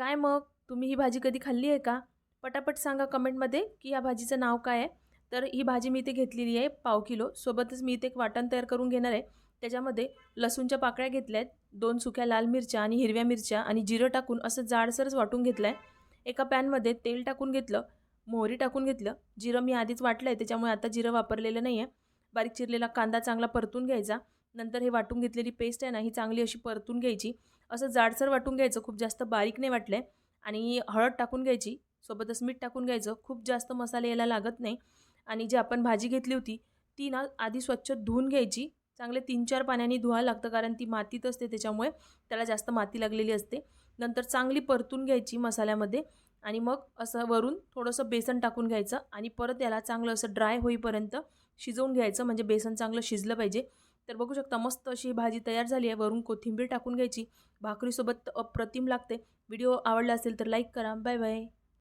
काय मग? तुम्ही ही भाजी कधी खाल्ली आहे का? पटापट सांगा कमेंटमध्ये की ह्या भाजीचं नाव काय आहे. तर ही भाजी मी इथे घेतलेली आहे पाव किलो. सोबतच मी इथे एक वाटण तयार करून घेणार आहे. त्याच्यामध्ये लसूणच्या पाकळ्या घेतल्या आहेत दोन सुक्या लाल मिरच्या आणि हिरव्या मिरच्या आणि जिरं टाकून असं जाडसरच वाटून घेतलं आहे एका पॅनमध्ये तेल टाकून घेतलं मोहरी टाकून घेतलं. जिरं मी आधीच वाटलं आहे त्याच्यामुळे आता जिरं वापरलेलं नाही आहे बारीक चिरलेला कांदा चांगला परतून घ्यायचा. नंतर हे वाटून घेतलेली पेस्ट आहे ना ही चांगली अशी परतून घ्यायची. असं जाडसर वाटून घ्यायचं खूप जास्त बारीक नाही वाटलं आहे आणि हळद टाकून घ्यायची सोबतच मीठ टाकून घ्यायचं. खूप जास्त मसाले यायला लागत नाही. आणि जी आपण भाजी घेतली होती ती ना आधी स्वच्छ धुवून घ्यायची. चांगले तीन चार पाण्याने धुवायला लागतं कारण ती मातीत असते त्याच्यामुळे त्याला जास्त माती लागलेली असते. नंतर चांगली परतून घ्यायची मसाल्यामध्ये. आणि मग असं वरून थोडंसं बेसन टाकून घ्यायचं. आणि परत याला चांगलं असं ड्राय होईपर्यंत शिजवून घ्यायचं. म्हणजे बेसन चांगलं शिजलं पाहिजे. तर बघू शकता मस्त अशी भाजी तयार झाली आहे. वरून कोथिंबीर टाकून घ्यायची. भाकरीसोबत अप्रतिम लागते. व्हिडिओ आवडला असेल तर लाईक करा. Bye bye.